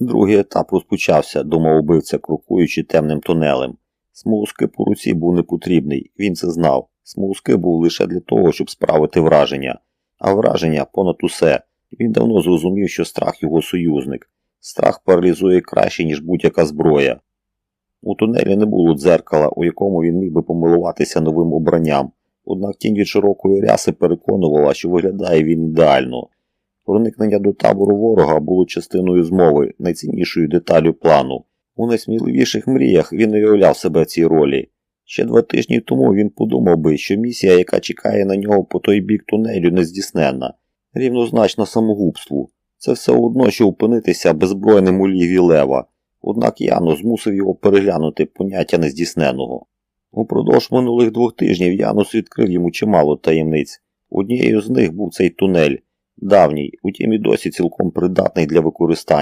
Другий етап розпочався, думав убивця, крокуючи темним тунелем. Смолоскип у руці був непотрібний, він це знав. Смолоскип був лише для того, щоб справити враження. А враження понад усе. Він давно зрозумів, що страх його союзник. Страх паралізує краще, ніж будь-яка зброя. У тунелі не було дзеркала, у якому він міг би помилуватися новим обранням, однак тінь від широкої ряси переконувала, що виглядає він ідеально. Проникнення до табору ворога було частиною змови, найціннішою деталю плану. У найсміливіших мріях він уявляв себе цій ролі. Ще два тижні тому він подумав би, що місія, яка чекає на нього по той бік тунелю, нездійсненна, рівнозначна самогубству. Це все одно, що опинитися беззбройним у ліві лева. Однак Яно змусив його переглянути поняття нездійсненого. Упродовж минулих двох тижнів Янус відкрив йому чимало таємниць. Однією з них був цей тунель, давній, утім і досі цілком придатний для використання.